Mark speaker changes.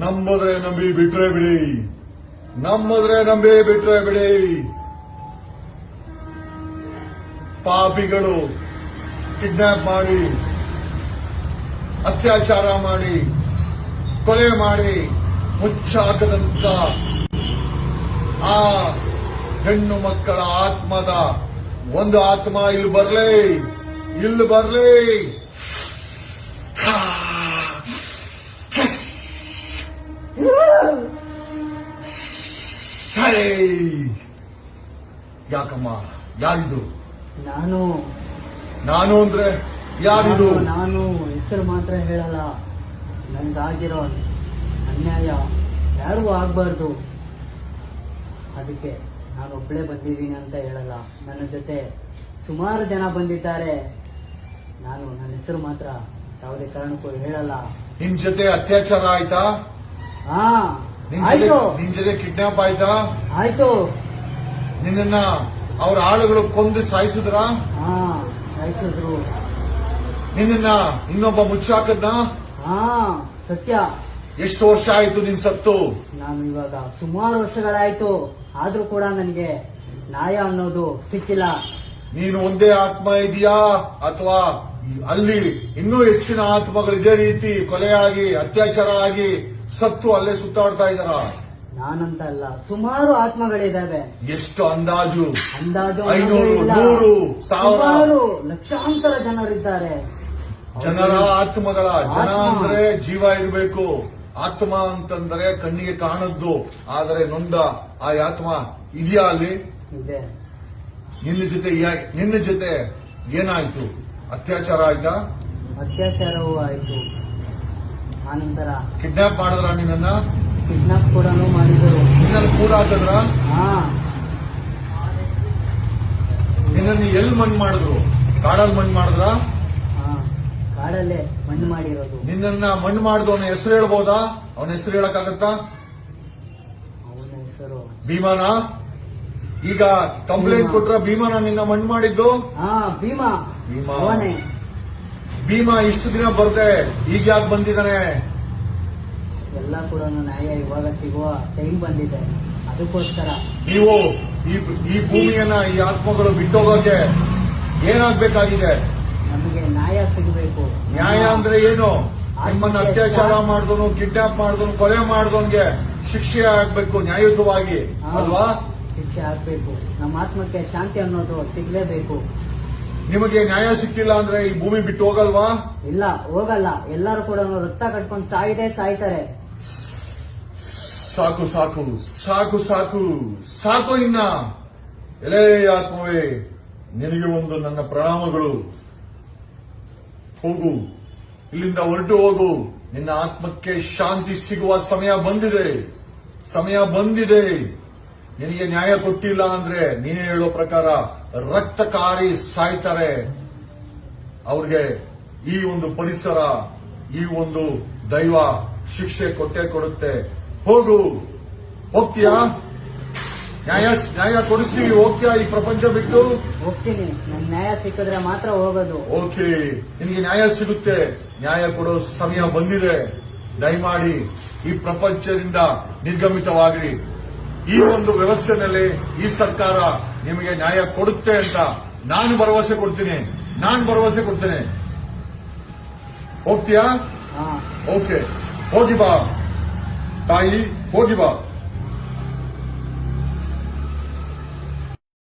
Speaker 1: ನಂಬುದ್ರೆ ನಂಬಿ ಬಿಟ್ರೆ ಬಿಡಿ. ನಂಬುದ್ರೆ ನಂಬಿ ಬಿಟ್ರೆ ಬಿಡಿ. ಪಾಪಿಗಳು ಕಿಡ್ನಾಪ್ ಮಾಡಿ, ಅತ್ಯಾಚಾರ ಮಾಡಿ, ಕೊಲೆ ಮಾಡಿ ಮುಚ್ಚಾಕದಂತ ಆ ಹೆಣ್ಣು ಮಕ್ಕಳ ಆತ್ಮದ ಒಂದು ಆತ್ಮ ಇಲ್ಲಿ ಬರ್ಲಿ ಇಲ್ಲಿ ಬರ್ಲಿ. ಯಾಕಮ್ಮ? ಯಾರಿದು?
Speaker 2: ನಾನು.
Speaker 1: ನಾನು ಅಂದ್ರೆ ಯಾರಿದು?
Speaker 2: ನಾನು- ಹೆಸರು ಮಾತ್ರ ಹೇಳಲ್ಲ. ನನ್ಗಾಗಿರೋ ಅನ್ಯಾಯ ಯಾರಿಗೂ ಆಗ್ಬಾರ್ದು. ಅದಕ್ಕೆ ನಾನು ಒಬ್ಳೇ ಬಂದಿದ್ದೀನಿ ಅಂತ ಹೇಳಲ್ಲ. ನನ್ನ ಜೊತೆ ಸುಮಾರು ಜನ ಬಂದಿದ್ದಾರೆ. ನಾನು ನನ್ನ ಹೆಸರು ಮಾತ್ರ ಯಾವುದೇ ಕಾರಣಕ್ಕೂ ಹೇಳಲ್ಲ.
Speaker 1: ನಿಮ್ ಜೊತೆ ಅತ್ಯಾಚಾರ ಆಯ್ತಾ?
Speaker 2: ಹಾ. ಆಯ್ತು.
Speaker 1: ನಿನ್ ಜೊತೆ ಕಿಡ್ನಾಪ್ ಆಯ್ತಾ?
Speaker 2: ಆಯ್ತು.
Speaker 1: ನಿನ್ನನ್ನ ಅವ್ರ ಆಳುಗಳು ಕೊಂದು ಸಾಯಿಸಿದ್ರ?
Speaker 2: ಸಾಯಿಸಿದ್ರು.
Speaker 1: ನಿನ್ನ ನಿನ್ನನ್ನ ಇನ್ನೊಬ್ಬ ಮುಚ್ಚಾಕದ್ನ
Speaker 2: ಹಾ ಸತ್ಯ.
Speaker 1: ಎಷ್ಟು ವರ್ಷ ಆಯ್ತು ನಿನ್ ಸತ್ತು?
Speaker 2: ನಾನು ಇವಾಗ ಸುಮಾರು ವರ್ಷಗಳಾಯ್ತು. ಆದ್ರೂ ಕೂಡ ನನಗೆ ನ್ಯಾಯ ಅನ್ನೋದು ಸಿಕ್ಕಿಲ್ಲ.
Speaker 1: ನೀನು ಒಂದೇ ಆತ್ಮ ಇದೆಯಾ? ಅಥವಾ ಅಲ್ಲಿ ಇನ್ನೂ ಹೆಚ್ಚಿನ ಆತ್ಮಗಳು ಇದೇ ರೀತಿ ಕೊಲೆಯಾಗಿ ಅತ್ಯಾಚಾರ ಆಗಿ ಸತ್ತು ಅಲ್ಲೇ ಸುತ್ತಾಡ್ತಾ ಇದಾರ
Speaker 2: ನಾನಂತ ಅಲ್ಲ ಸುಮಾರು ಆತ್ಮಗಳಿದಾವೆ
Speaker 1: ಎಷ್ಟು ಅಂದಾಜು?
Speaker 2: ಅಂದಾಜು
Speaker 1: ಐನೂರು. ನೂರು, ಸಾವಿರ.
Speaker 2: ಸುಮಾರು ಲಕ್ಷಾಂತರ ಜನರಿದ್ದಾರೆ.
Speaker 1: ಜನರ ಆತ್ಮಗಳ ಜನ
Speaker 2: ಆತ್ಮ.
Speaker 1: ಅಂದ್ರೆ ಜೀವ ಇರಬೇಕು. ಆತ್ಮ ಅಂತಂದ್ರೆ ಕಣ್ಣಿಗೆ ಕಾಣದ್ದು. ಆದರೆ ನೊಂದ ಆ ಆತ್ಮ ಇದೆಯಾ ಅಲ್ಲಿ?
Speaker 2: ಇದೆ.
Speaker 1: ನಿನ್ನ ಜೊತೆ ಯಾ- ನಿನ್ನ ಜೊತೆ ಏನಾಯ್ತು? ಅತ್ಯಾಚಾರ ಆಯ್ತಾ?
Speaker 2: ಅತ್ಯಾಚಾರವೂ ಆಯ್ತು. ಆನಂತರ
Speaker 1: ಕಿಡ್ನಾಪ್ ಮಾಡಿದ್ರ ನಿನ್ನ
Speaker 2: ಕಿಡ್ನಾಪ್ ಕೂಡ ಮಾಡಿದರು
Speaker 1: ನಿನ್ನನ್ನು ಕೂಡ ಹಾಕಿದ್ರ?
Speaker 2: ಹಾ.
Speaker 1: ನಿನ್ನನ್ನು ಎಲ್ಲಿ ಮಣ್ಣು ಮಾಡಿದ್ರು? ಕಾಡಲ್ಲಿ ಮಣ್ಣು ಮಾಡಿದ್ರ?
Speaker 2: ಹಾ ಕಾಡಲ್ಲೇ ಮಣ್ಣು ಮಾಡಿರೋದು.
Speaker 1: ನಿನ್ನ ಮಣ್ಣು ಮಾಡಿದವನ ಹೆಸರು ಹೇಳ್ಬೋದಾ? ಅವನ ಹೆಸರು ಹೇಳಕ್ಕಾಗತ್ತ?
Speaker 2: ಅವನ ಹೆಸರು.
Speaker 1: ಭೀಮಾನ? ಈಗ ಕಂಪ್ಲೇಂಟ್. ಕೊಟ್ರ ಭೀಮಾನ ನಿನ್ನ ಮಣ್ಣು ಮಾಡಿದ್ದು?
Speaker 2: ಹಾ ಭೀಮಾ.
Speaker 1: ಭೀಮಾ. ಭೀಮಾ ಇಷ್ಟು ದಿನ ಬರ್ದೆ ಈಗ ಯಾಕೆ ಬಂದಿದ್ದಾನೆ?
Speaker 2: ಎಲ್ಲ ಕೂಡ ನ್ಯಾಯ ಇವಾಗ ಸಿಗುವ ಟೈಮ್ ಬಂದಿದೆ. ಅದಕ್ಕೋಸ್ಕರ
Speaker 1: ನೀವು ಈ ಈ ಭೂಮಿಯನ್ನ ಈ ಆತ್ಮಗಳು ಬಿಟ್ಟೋಗೋಕೆ ಏನಾಗ್ಬೇಕಾಗಿದೆ?
Speaker 2: ನಮಗೆ ನ್ಯಾಯ ಸಿಗಬೇಕು.
Speaker 1: ನ್ಯಾಯ ಅಂದ್ರೆ ಏನು? ನಿಮ್ಮನ್ನ ಅತ್ಯಾಚಾರ ಮಾಡಿದನು ಕಿಡ್ನಾಪ್ ಮಾಡಿದನು ಕೊಲೆ ಮಾಡಿದವನ್ಗೆ ಶಿಕ್ಷೆ ಆಗ್ಬೇಕು ನ್ಯಾಯಯುತವಾಗಿ ಅಲ್ವಾ?
Speaker 2: ಶಿಕ್ಷೆ ಆಗ್ಬೇಕು. ನಮ್ಮ ಆತ್ಮಕ್ಕೆ ಶಾಂತಿ ಅನ್ನೋದು ಸಿಗ್ಲೇಬೇಕು.
Speaker 1: ನಿಮಗೆ ನ್ಯಾಯ ಸಿಕ್ಕಿಲ್ಲ ಅಂದ್ರೆ ಈ ಭೂಮಿ ಬಿಟ್ಟು ಹೋಗಲ್ವಾ?
Speaker 2: ಇಲ್ಲ ಹೋಗಲ್ಲ. ಎಲ್ಲರೂ ಕೂಡ ರಕ್ತ ಕಟ್ಕೊಂಡು ಸಾಯಿದೆ ಸಾಯ್ತಾರೆ.
Speaker 1: ಸಾಕು ಸಾಕು ಸಾಕು ಸಾಕು ಸಾಕು ಇನ್ನ. ಎಲೇ ಆತ್ಮವೇ ನಿನಗೆ ಒಂದು ನನ್ನ ಪ್ರಣಾಮಗಳು. ಹೋಗು ಇಲ್ಲಿಂದ ಹೊರಟು ಹೋಗು. ನಿನ್ನ ಆತ್ಮಕ್ಕೆ ಶಾಂತಿ ಸಿಗುವ ಸಮಯ ಬಂದಿದೆ. ಸಮಯ ಬಂದಿದೆ. ನಿನಗೆ ನ್ಯಾಯ ಕೊಟ್ಟಿಲ್ಲ ಅಂದ್ರೆ ನೀನೇ ಹೇಳೋ ಪ್ರಕಾರ ರಕ್ತ ಕಾರಿ ಸಾಯ್ತಾರೆ. ಅವ್ರಿಗೆ ಈ ಒಂದು ಪರಿಸರ ಈ ಒಂದು ದೈವ ಶಿಕ್ಷೆ ಕೊಟ್ಟೆ ಕೊಡುತ್ತೆ. ಹೋಗು ಹೋಗ್ತೀಯಾ? ನ್ಯಾಯ ನ್ಯಾಯ ಕೊಡಿಸಿ ಹೋಗ್ತೀಯಾ ಈ ಪ್ರಪಂಚ ಬಿಟ್ಟು?
Speaker 2: ಹೋಗ್ತೀನಿ. ನ್ಯಾಯ ಸಿಕ್ಕಿದ್ರೆ ಮಾತ್ರ ಹೋಗೋದು.
Speaker 1: ಓಕೆ ನಿನಗೆ ನ್ಯಾಯ ಸಿಗುತ್ತೆ. ನ್ಯಾಯ ಕೊಡೋ ಸಮಯ ಬಂದಿದೆ. ದಯಮಾಡಿ ಈ ಪ್ರಪಂಚದಿಂದ ನಿರ್ಗಮಿತವಾಗಿರಿ. ಈ ಒಂದು ವ್ಯವಸ್ಥೆನಲ್ಲಿ ಈ ಸರ್ಕಾರ ನಿಮಗೆ ನ್ಯಾಯ ಕೊಡುತ್ತೆ ಅಂತ ನಾನು ಭರವಸೆ ಕೊಡ್ತೀನಿ. ನಾನು ಭರವಸೆ ಕೊಡ್ತೇನೆ. ಹೋಗ್ತೀಯಾ? ಓಕೆ. ಹೋಗಿ ಬಾ. ತಾಯಿ ಹೋಗಿ ಬಾ.